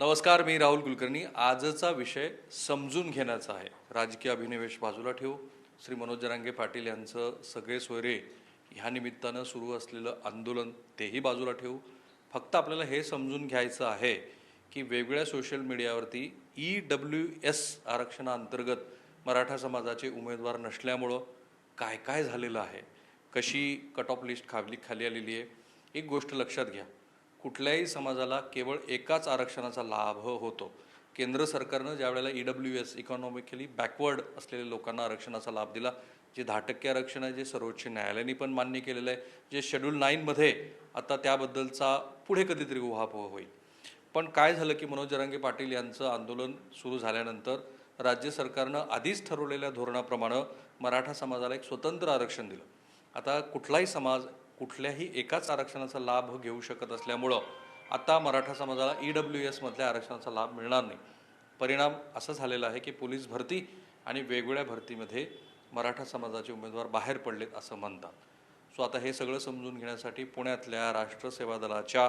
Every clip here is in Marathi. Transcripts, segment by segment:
नमस्कार मी राहुल कुलकर्णी. आजचा विषय समजून घेण्याचा आहे. राजकीय अभिनिवेश बाजूला ठेवू. श्री मनोज जरांगे पाटील यांचं सगळे सोयरे ह्या निमित्तानं सुरू असलेलं आंदोलन तेही बाजूला ठेवू. फक्त आपल्याला हे समजून घ्यायचं आहे की वेगवेगळ्या सोशल मीडियावरती ई डब्ल्यू एस आरक्षणाअंतर्गत मराठा समाजाचे उमेदवार नसल्यामुळं काय काय झालेलं आहे? कशी कट ऑफ लिस्ट खाली खाली आलेली आहे? एक गोष्ट लक्षात घ्या. कुठल्याही समाजाला केवळ एकाच आरक्षणाचा लाभ होतो. केंद्र सरकारनं ज्या वेळेला E W S economically backward असलेल्या लोकांना आरक्षणाचा लाभ दिला जे दहा टक्के आरक्षण आहे जे सर्वोच्च न्यायालयाने पण मान्य केलेलं आहे जे शेड्यूल नाईनमध्ये आता त्याबद्दलचा पुढे कधीतरी उहापोह होईल. पण काय झालं की मनोज जरांगे पाटील यांचं आंदोलन सुरू झाल्यानंतर राज्य सरकारनं आधीच ठरवलेल्या धोरणाप्रमाणे मराठा समाजाला एक स्वतंत्र आरक्षण दिलं. आता कुठलाही समाज कुठल्याही एकाच आरक्षणाचा लाभ घेऊ शकत असल्यामुळं आता मराठा समाजाला ई डब्ल्यू एसमधल्या आरक्षणाचा लाभ मिळणार नाही. परिणाम असं झालेला आहे की पोलीस भरती आणि वेगवेगळ्या भरतीमध्ये मराठा समाजाचे उमेदवार बाहेर पडलेत असं म्हणतात. सो आता हे सगळं समजून घेण्यासाठी पुण्यातल्या राष्ट्र सेवा दलाच्या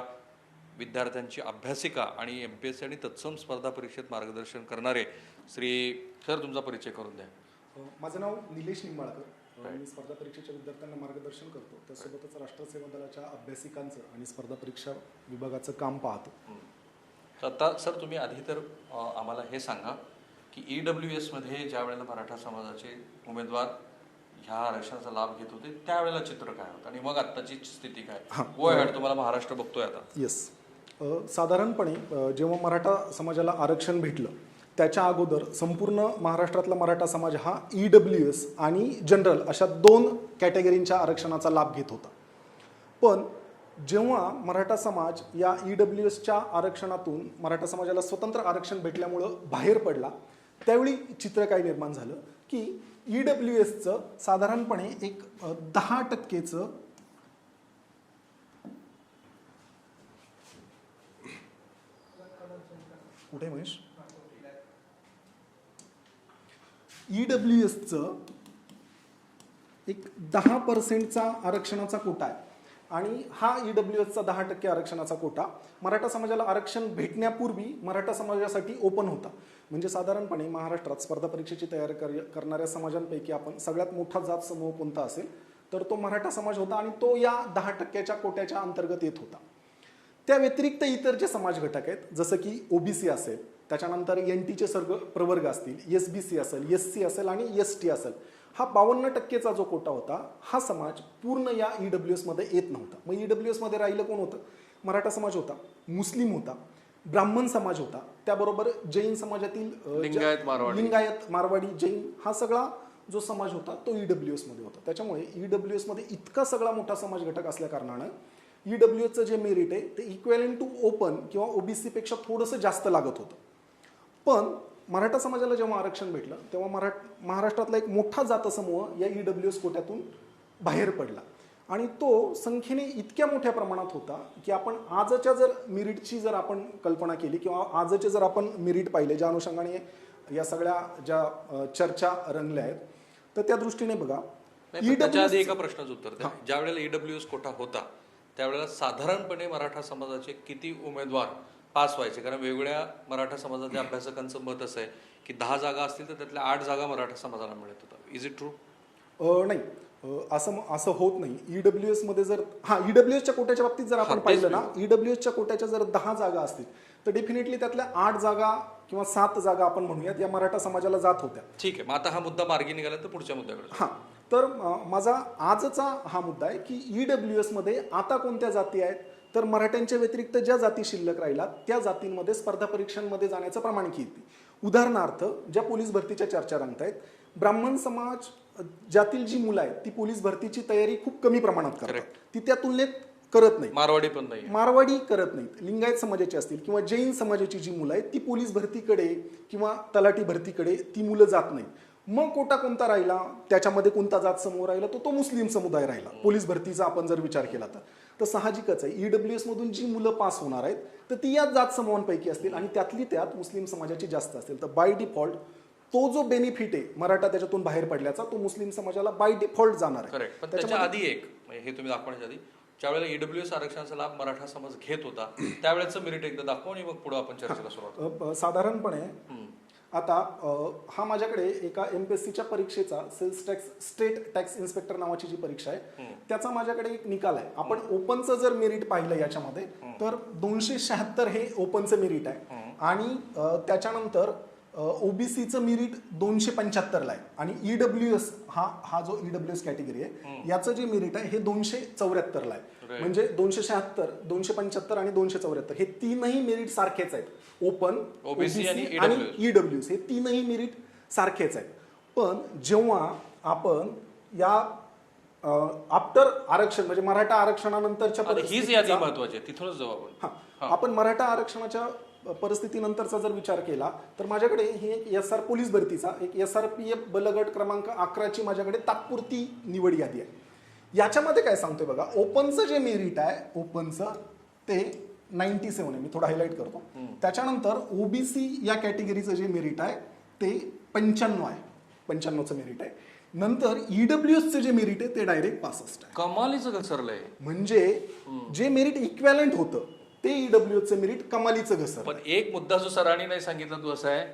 विद्यार्थ्यांची अभ्यासिका आणि एम पी एस सी आणि तत्सम स्पर्धा परीक्षेत मार्गदर्शन करणारे श्री सर तुमचा परिचय करून द्या. माझं नाव निलेश निंबाळकर. मी स्पर्धा परीक्षेच्या विद्यार्थ्यांना मार्गदर्शन करतो. त्यासोबतच राष्ट्र सेवा दलाच्या अभ्यासिकांचं आणि स्पर्धा परीक्षा विभागाचं काम पाहतो. तर आता सर तुम्ही आधी तर आम्हाला हे सांगा की ई डब्ल्यू एसमध्ये ज्या वेळेला मराठा समाजाचे उमेदवार ह्या आरक्षणाचा लाभ घेत होते त्यावेळेला चित्र काय होतं? आणि मग आत्ताची स्थिती काय. गो अहेड तुम्हाला महाराष्ट्र बघतोय आता. येस साधारणपणे जेव्हा मराठा समाजाला आरक्षण भेटलं त्याच्या अगोदर संपूर्ण महाराष्ट्रातला मराठा समाज हा ई डब्ल्यू एस आणि जनरल अशा दोन कॅटेगरींच्या आरक्षणाचा लाभ घेत होता. पण जेव्हा मराठा समाज या ई डब्ल्यू एसच्या आरक्षणातून मराठा समाजाला स्वतंत्र आरक्षण भेटल्यामुळं बाहेर पडला त्यावेळी चित्र काय निर्माण झालं की ई डब्ल्यू एसचं साधारणपणे एक दहा टक्केचं कुठे महेश? ई डब्ल्यू एसचं एक दहा पर्सेंटचा आरक्षणाचा कोटा आहे. आणि हा ई डब्ल्यू एसचा दहा टक्के आरक्षणाचा कोटा मराठा समाजाला आरक्षण भेटण्यापूर्वी मराठा समाजासाठी ओपन होता. म्हणजे साधारणपणे महाराष्ट्रात स्पर्धा परीक्षेची तयारी कर करणाऱ्या समाजांपैकी आपण सगळ्यात मोठा जात समूह कोणता असेल तर तो मराठा समाज होता आणि तो या दहा टक्क्याच्या कोट्याच्या अंतर्गत येत होता. त्या व्यतिरिक्त इतर जे समाज घटक आहेत जसं की ओबीसी असेल त्याच्यानंतर एन टीचे सर्व प्रवर्ग असतील एस बी सी असेल एस सी असेल आणि एस टी असेल हा बावन्न टक्केचा जो कोटा होता हा समाज पूर्ण या ई डब्ल्यू एसमध्ये येत नव्हता. मग ई डब्ल्यू एसमध्ये राहिलं कोण होतं? मराठा समाज होता मुस्लिम होता ब्राह्मण समाज होता त्याबरोबर जैन समाजातील लिंगायत, मारवाडी. लिंगायत मारवाडी जैन हा सगळा जो समाज होता तो ई डब्ल्यू एसमध्ये होता. त्याच्यामुळे ई डब्ल्यू एसमध्ये इतका सगळा मोठा समाज घटक असल्या कारणानं ई डब्ल्यू एसचं जे मेरिट आहे ते इक्वेलन टू ओपन किंवा ओबीसी पेक्षा थोडंसं जास्त लागत होतं. पण मराठा समाजाला जेव्हा आरक्षण भेटलं तेव्हा मराठ महाराष्ट्रातला एक मोठा जातसमूह या ई डब्ल्यू एस कोट्यातून बाहेर पडला. आणि तो संख्येने इतक्या मोठ्या प्रमाणात होता की आपण आजच्या जर मेरिटची जर आपण कल्पना केली किंवा आजचे जर आपण मेरिट पाहिले ज्या अनुषंगाने या सगळ्या ज्या चर्चा रंगल्या आहेत तर त्या दृष्टीने बघा त्याच्या आधी EWS एका प्रश्नाचं उत्तर द्या. ज्या वेळेला ईडब्ल्यू एस कोटा होता त्यावेळेला साधारणपणे मराठा समाजाचे किती उमेदवार पास व्हायचे. कारण वेगवेगळ्या मराठा समाजाच्या अभ्यासकांचं मत असं आहे की दहा जागा असतील तर त्यातल्या आठ जागा मराठा समाजाला मिळत होता. इज इट ट्रू नाही. असं असं होत नाही. ई डब्ल्यू एसमध्ये जर हा ई डब्ल्यू एसच्या कोट्याच्या बाबतीत जर आपण पाहिलं ना ई डब्ल्यू एसच्या कोट्याच्या जर दहा जागा असतील तर डेफिनेटली त्यातल्या आठ जागा किंवा सात जागा आपण म्हणूयात या मराठा समाजाला जात होत्या. ठीक आहे. मग आता हा मुद्दा मार्गी निघाला तर पुढच्या मुद्द्याकडे. हां. तर माझा आजचा हा मुद्दा आहे की ई डब्ल्यू एसमध्ये आता कोणत्या जाती आहेत? तर मराठ्यांच्या व्यतिरिक्त ज्या जाती शिल्लक राहिल्यात त्या जातींमध्ये स्पर्धा परीक्षांमध्ये जाण्याचं प्रमाण किती? उदाहरणार्थ ज्या पोलीस भरतीच्या चर्चा रंगत आहेत ब्राह्मण समाज ज्यातील जी मुलं आहेत ती पोलीस भरतीची तयारी खूप कमी प्रमाणात करतात. ती त्या तुलनेत करत नाही मारवाडी पण नाही मारवाडी करत नाहीत. लिंगायत समाजाची असतील किंवा जैन समाजाची जी मुलं आहेत ती पोलीस भरतीकडे किंवा तलाठी भरतीकडे ती मुलं जात नाहीत. मग कोटा कोणता राहिला? त्याच्यामध्ये कोणता जात समूह राहिला? तो तो मुस्लिम समुदाय राहिला. पोलीस भरतीचा आपण जर विचार केला तर. तर साहजिकच आहे. ईडब्ल्यू एस मधून जी मुलं पास होणार आहेत तर ती या जात समूहांपैकी असतील आणि त्यातली त्यात मुस्लिम समाजाची जास्त असतील. तर बाय डिफॉल्ट तो जो बेनिफिट आहे मराठा त्याच्यातून बाहेर पडल्याचा तो मुस्लिम समाजाला बाय डिफॉल्ट जाणार आहे. त्याच्या आधी एक म्हणजे हे तुम्ही दाखवण्याच्या आधी ज्यावेळेला ईडब्ल्यू एस आरक्षणाचा लाभ मराठा समाज घेत होता त्यावेळेचं मेरिट एकदा दाखवू आणि मग पुढे आपण चर्चेला सुरुवात साधारणपणे. आता हा माझ्याकडे एका एमपीएससीच्या परीक्षेचा sales tax state tax inspector नावाची जी परीक्षा आहे त्याचा माझ्याकडे एक निकाल आहे. आपण ओपनचं जर मेरिट पाहिलं याच्यामध्ये तर दोनशे शहात्तर हे ओपनचं मेरिट आहे. आणि त्याच्यानंतर ओबीसीचं मेरिट दोनशे पंच्याहत्तरला आहे. आणि ईडब्ल्यू एस हा हा जो ईडब्ल्यू एस कॅटेगरी आहे याचं जे मेरिट आहे हे दोनशे चौऱ्याहत्तरला आहे. म्हणजे दोनशे शहात्तर दोनशे पंच्याहत्तर आणि दोनशे चौऱ्याहत्तर हे तीनही मेरिट सारखेच आहेत. ओपन OBC आणि. ईडब्ल्यू हे तीनही मेरिट सारखेच आहेत. पण जेव्हा आपण या आफ्टर आरक्षण म्हणजे मराठा आरक्षणानंतरच्या हीच यादी महत्वाची आहे. तिथूनच जाऊ आपण आपण मराठा आरक्षणाच्या परिस्थितीनंतरचा जर विचार केला तर माझ्याकडे ही एक एस आर पोलीस भरतीचा एक एस आर पी एफ बलगट क्रमांक अकराची माझ्याकडे तात्पुरती निवड यादी आहे. याच्यामध्ये काय सांगतोय बघा ओपनचं जे मेरिट आहे ओपनचं ते नाईन्टी सेवन आहे मी थोडं हायलाईट करतो. त्याच्यानंतर ओबीसी या कॅटेगरीचं जे मेरिट आहे ते पंच्याण्णव आहे. पंच्याण्णवचं मेरिट आहे. नंतर ईडब्ल्यूएसचं जे मेरिट आहे ते डायरेक्ट पासष्ट आहे. कमालीचं घसरलंय. म्हणजे जे मेरिट इक्वॅलंट होतं ते ईडब्ल्यूचं मेरिट कमालीचं घसर पण एक मुद्दा जो सरांनी नाही सांगितला तो असा आहे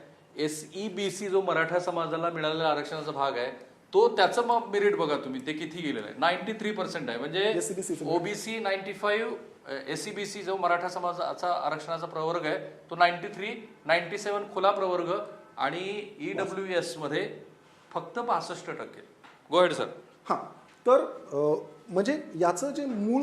एस ई बी सी जो मराठा समाजाला मिळालेला आरक्षणाचा भाग आहे तो त्याचं मग मेरिट बघा तुम्ही ते किती गेलेलं आहे? नाईन्टी थ्री पर्सेंट आहे. म्हणजे चं ओबीसी नाईन्टी फाईव्ह एससीबीसी जो मराठा समाजाचा आरक्षणाचा प्रवर्ग आहे तो नाईन्टी थ्री नाईन्टी सेव्हन खुला प्रवर्ग आणि ईडब्ल्यू एसमध्ये फक्त पासष्ट टक्के. गोहेड सर हां. तर म्हणजे याचं जे मूळ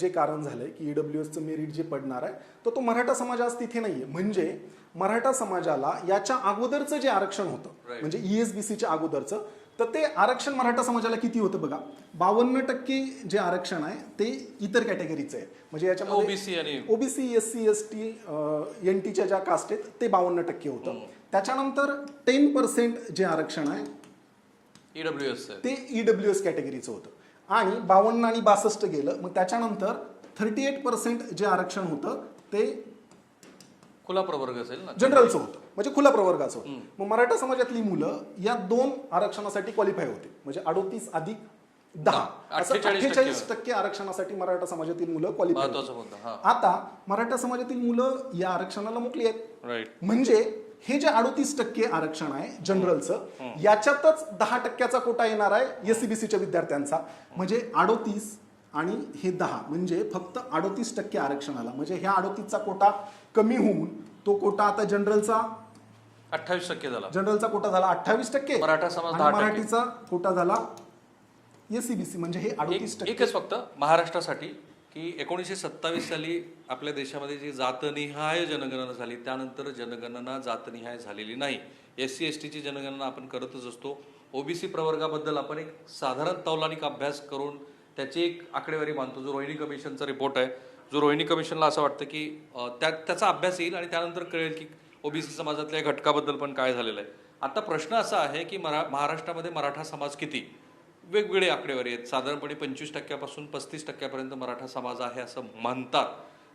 जे कारण झालंय की ईडब्ल्यू एसचं मेरिट जे पडणार आहे तर तो मराठा समाज आज तिथे नाहीये. म्हणजे मराठा समाजाला याच्या अगोदरचं जे आरक्षण होतं. म्हणजे E ईएसबीसीच्या अगोदरचं तर ते आरक्षण मराठा समाजाला किती होतं बघा? बावन्न टक्के जे आरक्षण आहे ते इतर कॅटेगरीचं आहे. म्हणजे याच्यामध्ये ओबीसी आणि OBC S C S T N टीच्या ज्या कास्ट आहेत ते बावन्न टक्के होतं. त्याच्यानंतर टेन पर्सेंट जे आरक्षण आहे ईडब्ल्यू एस ते ईडब्ल्यू एस कॅटेगरीचं होतं. आणि बावन्न आणि बासष्ट गेलं मग त्याच्यानंतर थर्टी एट पर्सेंट जे आरक्षण होतं ते खुला प्रवर्ग असेल ना. जनरलचं होतं. म्हणजे खुल्या प्रवर्गाचं होतं. मग मराठा समाजातली मुलं या दोन आरक्षणासाठी क्वालिफाय होते. म्हणजे अडोतीस अधिक दहा. असं 48% अठ्ठेचाळीस टक्के आरक्षणासाठी मराठा समाजातील मुलं क्वालिफाय आता मराठा समाजातील मुलं या आरक्षणाला मुकली आहेत. म्हणजे हे जे अडोतीस टक्के आरक्षण आहे जनरलचं याच्यातच दहा टक्क्याचा कोटा येणार आहे एससीबीसीच्या विद्यार्थ्यांचा. म्हणजे अडोतीस आणि हे दहा म्हणजे फक्त अडोतीस टक्के आरक्षणाला. म्हणजे ह्या अडोतीसचा कोटा कमी होऊन तो कोटा आता जनरलचा अठ्ठावीस टक्के झाला. जनरलचा कोटा झाला अठ्ठावीस टक्के. मराठा समाज आणि 10 टक्के. मराठीचा कोटा झाला एससीबीसी म्हणजे हे अडोतीस टक्के. एकच फक्त महाराष्ट्रासाठी की एकोणीसशे सत्तावीस साली आपल्या देशामध्ये जी जातनिहाय जनगणना झाली त्यानंतर जनगणना जातनिहाय झालेली नाही. एस सी एस टीची जनगणना आपण करतच असतो. ओबीसी प्रवर्गाबद्दल आपण एक साधारण तौलानिक अभ्यास करून त्याची एक आकडेवारी मानतो जो रोहिणी कमिशनचा रिपोर्ट आहे. जो रोहिणी कमिशनला असं वाटतं की त्या त्याचा अभ्यास येईल आणि त्यानंतर कळेल की ओबीसी समाजातल्या घटकाबद्दल पण काय झालेलं आहे. आता प्रश्न असा आहे की मरा महाराष्ट्रामध्ये मराठा समाज किती? वेगवेगळे आकडेवारी आहेत. साधारणपणे पंचवीस टक्क्यापासून पस्तीस टक्क्यापर्यंत मराठा समाज आहे असं म्हणतात.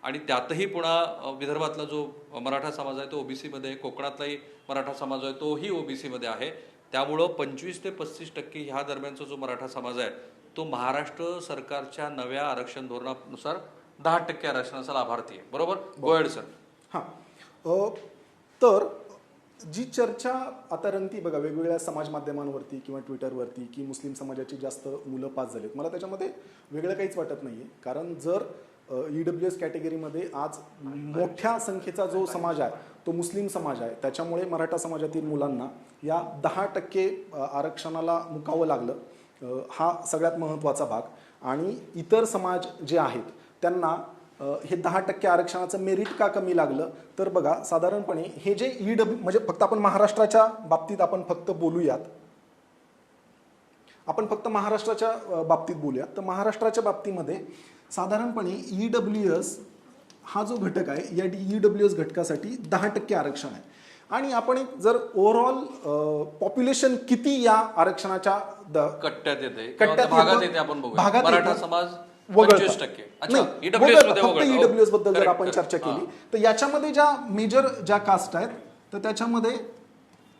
आणि त्यातही पुन्हा विदर्भातला जो मराठा समाज आहे तो ओबीसीमध्ये आहे कोकणातलाही मराठा समाज आहे तोही ओबीसीमध्ये आहे. त्यामुळं पंचवीस ते पस्तीस टक्के ह्या दरम्यानचा जो मराठा समाज आहे तो महाराष्ट्र सरकारच्या नव्या आरक्षण धोरणानुसार दहा टक्के आरक्षणाचा लाभार्थी आहे. बरोबर? गोयड सर हां. तर जी चर्चा आता रंगती बघा वेगवेगळ्या समाज माध्यमांवरती किंवा ट्विटरवरती की मुस्लिम समाजाची जास्त मुलं पास झालीत. मला त्याच्यामध्ये वेगळं काहीच वाटत नाही आहे कारण जर ई डब्ल्यू एस कॅटेगरीमध्ये आज मोठ्या संख्येचा जो समाज आहे तो मुस्लिम समाज आहे त्याच्यामुळे मराठा समाजातील मुलांना या दहा टक्के आरक्षणाला मुकावं लागलं हा सगळ्यात महत्त्वाचा भाग. आणि इतर समाज जे आहेत त्यांना हे दहा टक्के आरक्षणाचं मेरिट का कमी लागलं तर बघा साधारणपणे हे जे ई डब्ल्यू म्हणजे फक्त आपण महाराष्ट्राच्या बाबतीत आपण फक्त बोलूयात आपण फक्त महाराष्ट्राच्या बाबतीत बोलूयात तर महाराष्ट्राच्या बाबतीमध्ये साधारणपणे ई डब्ल्यू एस हा जो घटक आहे या ई डब्ल्यू एस घटकासाठी दहा टक्के आरक्षण आहे आणि आपण एक जर ओव्हरऑल पॉप्युलेशन किती या आरक्षणाच्या द कट्ट्यात येते कट्ट्यात भागात येतं. आपण भागात मराठा. समाज. पंचवीस टक्के अच्छा नाही, ईडब्ल्यूएस वगळता. मध्ये फक्त वगळता. ईडब्ल्यूएसबद्दल जर Correct, आपण correct. चर्चा केली. तर याच्यामध्ये ज्या मेजर ज्या कास्ट आहेत तर त्याच्यामध्ये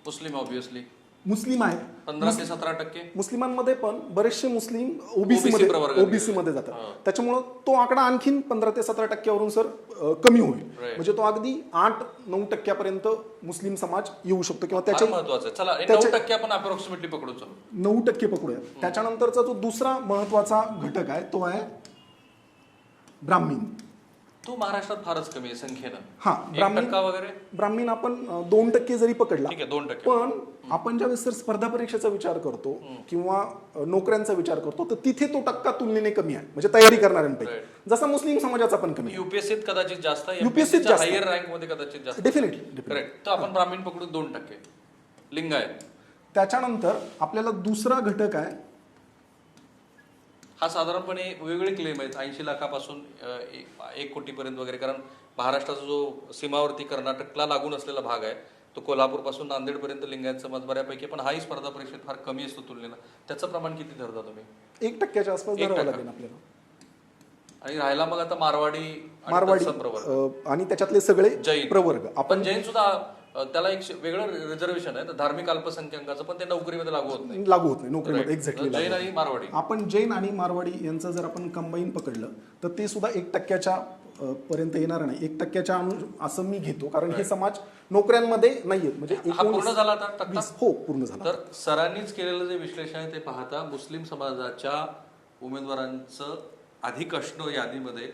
मुस्लिम ऑब्विसली मुस्लिम आहेत. पंधरा ते सतरा टक्के? मुस्लिमांमध्ये पण बरेचसे मुस्लिम ओबीसी मध्ये प्रवर्गात ओबीसी मध्ये जातात. त्याच्यामुळं तो आकडा आणखीन पंधरा ते सतरा टक्क्यावरून सर अ, कमी होईल. म्हणजे तो अगदी आठ नऊ टक्क्यापर्यंत मुस्लिम समाज येऊ शकतो किंवा फार त्याच्या महत्वाचं आहे. चला नऊ त्याचे- टक्के आपण अप्रॉक्सिमेटली पकडू चलो. नऊ टक्के पकडूया. त्याच्यानंतरचा जो दुसरा महत्त्वाचा घटक आहे तो आहे ब्राह्मीण. तो महाराष्ट्रात फारच कमी आहे संख्येनं. हा ब्राह्मीण टक्का वगैरे? ब्राह्मीण आपण दोन टक्के जरी पकडला ठीक आहे दोन टक्के. पण आपण ज्यावेळेस सर स्पर्धा परीक्षेचा विचार करतो किंवा नोकऱ्यांचा विचार करतो तर तिथे तो टक्का तुलनेने कमी आहे. म्हणजे तयारी करणाऱ्यांपैकी. जसा मुस्लिम समाजाचा पण कमी युपीएससीत कदाचित जास्त जास्त. हायर रँकमध्ये कदाचित जास्त डेफिनेटली करेक्ट तर आपण ब्राह्मण पकडून दोन टक्के. लिंग आहे त्याच्यानंतर आपल्याला दुसरा घटक आहे हा साधारणपणे वेगवेगळे क्लेम आहेत. ऐंशी लाखापासून एक- कोटीपर्यंत वगैरे. कारण महाराष्ट्राचा जो सीमावर्ती कर्नाटकला लागून असलेला भाग आहे तो कोल्हापूरपासून नांदेडपर्यंत लिंगायत समाज बऱ्यापैकी पण हाही स्पर्धा परीक्षेत फार कमी असतो तुलनेनं. त्याचं प्रमाण किती धरता तुम्ही? एक टक्क्याच्या आसपास आणि राहायला मग आता मारवाडी आणि मारवाडी आणि त्याच्यातले सगळे जैन. प्रवर्ग. आपण जैन सुद्धा त्याला एक वेगळं रिझर्वेशन आहे. तर धार्मिक अल्पसंख्याकाचं पण ते नोकरीमध्ये लागू होत नाही. लागू होत नाही. नोकरीमध्ये. एक्झॅक्टली जैन आणि मारवाडी. आपण जैन आणि मारवाडी यांचं जर आपण कंबाईन पकडलं तर ते सुद्धा एक टक्क्याच्या पर्यंत येणार नाही. एक टक्क्याच्या अनु असं मी घेतो. कारण हे समाज नोकऱ्यांमध्ये नाहीयेत म्हणजे पूर्ण झाला आता हो पूर्ण झाला. तर सरांनीच केलेलं जे विश्लेषण आहे ते पाहता मुस्लिम समाजाच्या उमेदवारांचं अधिक असणं यादीमध्ये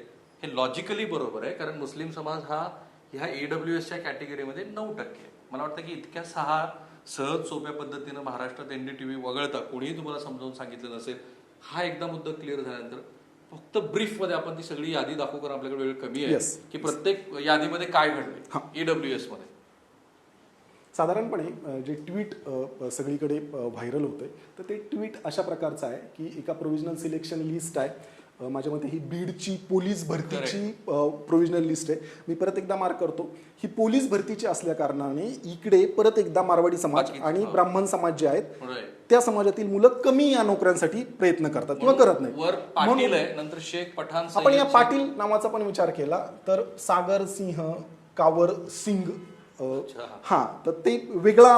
हे लॉजिकली बरोबर आहे. कारण मुस्लिम समाज हा ह्या ईडब्ल्यू एसच्या कॅटेगरीमध्ये नऊ टक्के. मला वाटतं की इतक्या सहा सहज सोप्या पद्धतीनं महाराष्ट्रात एनडीटीव्ही वगळता कोणीही तुम्हाला समजावून सांगितलं नसेल हा एकदा मुद्दा क्लिअर झाल्यानंतर फक्त ब्रीफमध्ये आपण ती सगळी यादी दाखवू कारण आपल्याकडे वेळ कमी आहे Yes. की प्रत्येक यादीमध्ये काय. घडले ईडब्ल्यू एसमध्ये साधारणपणे जे ट्विट सगळीकडे व्हायरल होतंय तर ते ट्विट अशा प्रकारचं आहे की एका प्रोव्हिजनल सिलेक्शन लिस्ट आहे माझ्या मते ही बीडची पोलीस भरतीची प्रोव्हिजनल लिस्ट आहे मी परत एकदा मार्क करतो ही पोलीस भरतीची असल्या कारणाने इकडे परत एकदा मारवाडी समाज आणि हा. ब्राह्मण समाज जे आहेत. त्या समाजातील मुलं कमी या नोकऱ्यांसाठी प्रयत्न करतात किंवा करत नाही नंतर शेख पठाण आपण या. पाटील नावाचा पण विचार केला तर सागर सिंह कावर सिंग. हा तर ते वेगळा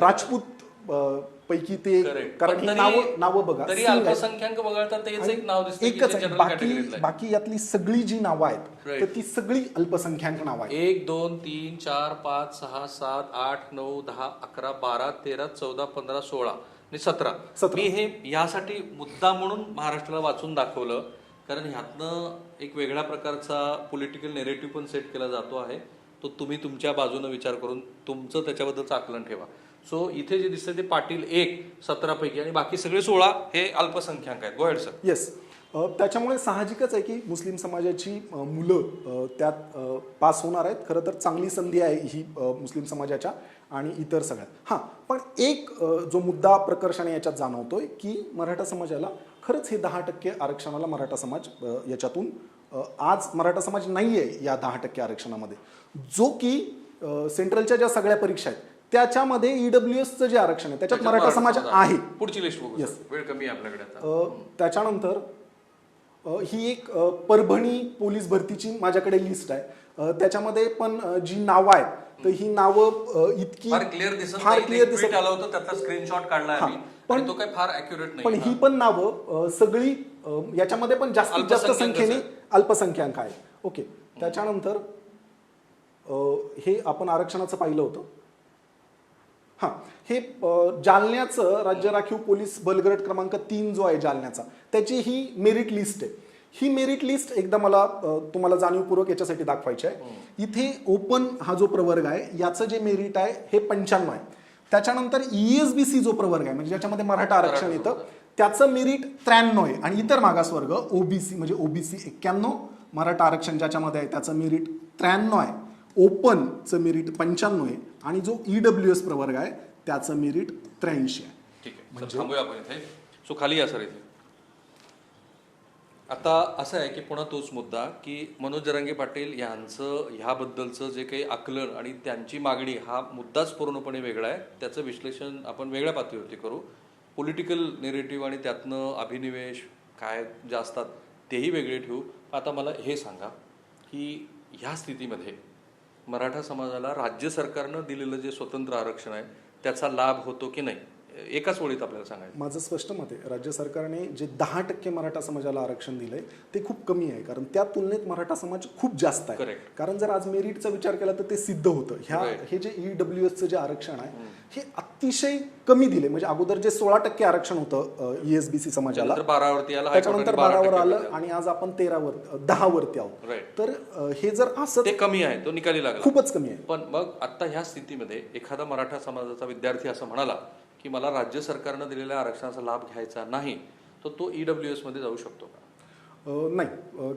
राजपूत पैकी ते Correct. कारण पण तरी- नावं नावं बघा तरी सिंग. अल्पसंख्याक वगळता तेच एक नाव दिसतं की एकच आहे general बाकी category तलं आहे. बाकी यातली सगळी जी नावं आहेत Right. तर ती सगळी अल्पसंख्याक नावं आहेत एक दोन तीन चार पाच सहा सात आठ नऊ दहा अकरा बारा तेरा चौदा पंधरा सोळा आणि सतरा सतरा. मी हे यासाठी मुद्दा म्हणून महाराष्ट्राला वाचून दाखवलं कारण ह्यातनं एक वेगळ्या प्रकारचा पॉलिटिकल नेरेटिव्ह पण सेट केला जातो आहे तो तुम्ही तुमच्या बाजूने विचार करून तुमचं त्याच्याबद्दलचं आकलन ठेवा सो इथे जे दिसतं ते पाटील एक सतरापैकी. आणि बाकी सगळे सोळा हे अल्पसंख्याक आहेत. गोहेड सर येस त्याच्यामुळे साहजिकच आहे की मुस्लिम समाजाची मुलं त्यात पास होणार आहेत. खरं तर चांगली संधी आहे ही मुस्लिम समाजाच्या आणि इतर सगळ्यात. हां पण एक जो मुद्दा प्रकर्षाने याच्यात जाणवतोय की मराठा समाजाला खरंच हे दहा टक्के आरक्षणाला मराठा समाज याच्यातून आज मराठा समाज नाही आहे या दहा टक्के आरक्षणामध्ये. जो की सेंट्रलच्या ज्या सगळ्या परीक्षा आहेत त्याच्यामध्ये ईडब्ल्यू एसचं जे आरक्षण आहे त्याच्यात मराठा समाज आहे. पुढची लिस्ट बघू Yes. sir. वेळ कमी आहे आपल्याकडे आता. अ, त्याच्यानंतर अ, ही एक अ, परभणी पोलीस भरतीची माझ्याकडे लिस्ट आहे. अ, त्याच्यामध्ये पण अ, जी नावं आहेत तर ही नावं अ, इतकी फार क्लिअर दिसत फार नाही. क्लिअर एक दिसत tweet आलं होतं त्यातला स्क्रीनशॉट हा, आम्ही. पण- तो काही फार अॅक्युरेट पण नाही ही पण नावं अ, सगळी अ, याच्यामध्ये पण जास्तीत जास्त अल्पसंख्याकच संख्येने. अल्पसंख्याक आहेत ओके. त्याच्यानंतर अ, हे आपण आरक्षणाचं पाहिलं होतं. हां हे जालन्याचं राज्य राखीव पोलीस बलगट क्रमांक तीन जो आहे जालन्याचा त्याची ही मेरिट लिस्ट आहे. ही मेरिट लिस्ट एकदा मला तुम्हाला जाणीवपूर्वक याच्यासाठी दाखवायची आहे. इथे ओपन हा जो प्रवर्ग आहे याचं जे मेरिट आहे हे पंच्याण्णव आहे. त्याच्यानंतर ईएसबीसी जो प्रवर्ग आहे म्हणजे ज्याच्यामध्ये मराठा आरक्षण येतं त्याचं मेरिट त्र्याण्णव आहे. आणि इतर मागासवर्ग ओबीसी म्हणजे ओबीसी एक्क्याण्णव मराठा आरक्षण ज्याच्यामध्ये आहे त्याचं मेरिट त्र्याण्णव आहे. ओपनचं मेरिट पंच्याण्णव आहे आणि जो ईडब्ल्यू एस प्रवर्ग आहे त्याचं मेरिट त्र्याऐंशी आहे. ठीक आहे. म्हणजे- थांबूया आपण इथे. सो खाली या सर इथे. आता असं आहे की पुन्हा तोच मुद्दा की मनोज जरांगे पाटील यांचं ह्याबद्दलचं जे काही आकलन आणि त्यांची मागणी हा मुद्दाच पूर्णपणे वेगळा आहे. त्याचं विश्लेषण आपण वेगळ्या पातळीवरती करू. पॉलिटिकल नेरेटिव्ह आणि त्यातनं अभिनिवेश काय जे असतात तेही वेगळे ठेवू. आता मला हे सांगा की ह्या स्थितीमध्ये मराठा समाजाला राज्य सरकारनं दिलेलं जे स्वतंत्र आरक्षण आहे त्याचा लाभ होतो की नाही? एकाच ओळीत आपल्याला सांगायचं. माझं स्पष्ट मत आहे राज्य सरकारने जे दहा टक्के मराठा समाजाला आरक्षण दिलंय ते खूप कमी आहे कारण त्या तुलनेत मराठा समाज खूप जास्त आहे. Correct. कारण जर आज मेरिटचा विचार केला तर ते सिद्ध होतं. ह्या Right. हे जे ईडब्ल्यू एसचं जे आरक्षण आहे हे अतिशय कमी दिले म्हणजे अगोदर जे सोळा टक्के आरक्षण होतं ईएसबीसी समाजाला त्यानंतर बारावरती आलं त्याच्यानंतर हायकोर्टाने बारा बारावर टक्के आलं आणि आज आपण तेरावर दहावरती आहोत. Right. तर अं, हे जर असं ते कमी आहे तो निकाली लागला. खूपच कमी आहे. पण मग आता ह्या स्थितीमध्ये एखादा मराठा समाजाचा विद्यार्थी असं म्हणाला की मला राज्य सरकारनं दिलेल्या आरक्षणाचा लाभ घ्यायचा नाही तर तो ईडब्ल्यू एसमध्ये जाऊ शकतो का? नाही.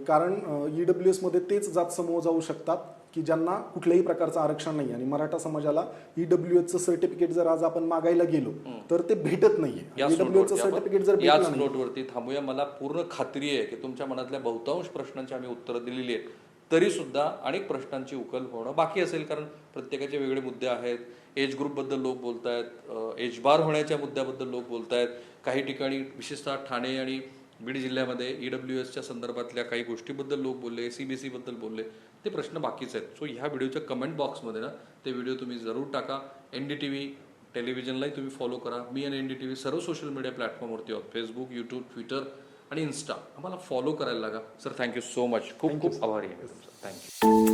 कारण ईडब्ल्यू मध्ये तेच जात समूह जाऊ शकतात की ज्यांना कुठल्याही प्रकारचं आरक्षण नाही. आणि मराठा समाजाला ईडब्ल्यू एसचं सर्टिफिकेट जर आज आपण मागायला गेलो तर ते भेटत नाहीये. एसचं नोटवरती सर्टिफिकेट जर आपण- याच नोटवरती थांबूया. मला पूर्ण खात्री आहे की तुमच्या मनातल्या बहुतांश प्रश्नांची आम्ही उत्तरं दिलेली आहेत. तरीसुद्धा अनेक प्रश्नांची उकल होणं बाकी असेल कारण प्रत्येकाचे वेगळे मुद्दे आहेत. एज ग्रुपबद्दल लोक बोलत आहेत एज बार होण्याच्या मुद्द्याबद्दल लोक बोलत आहेत काही ठिकाणी विशेषतः ठाणे आणि बीड जिल्ह्यामध्ये ई डब्ल्यू एसच्या संदर्भातल्या काही गोष्टीबद्दल लोक बोलले सी बी सीबद्दल बोलले ते प्रश्न बाकीच आहेत. सो ह्या व्हिडिओच्या कमेंट बॉक्समध्ये ना ते व्हिडिओ तुम्ही जरूर टाका. एन डी टी व्ही टेलिव्हिजनलाही तुम्ही फॉलो करा. मी आणि एन डी टी व्ही सर्व सोशल मीडिया प्लॅटफॉर्मवरती आहोत. फेसबुक यूट्यूब ट्विटर आणि इन्स्टा. आम्हाला फॉलो करायला लागा. सर थँक्यू सो मच खूप खूप आभारी आहे मी तुमचा. थँक्यू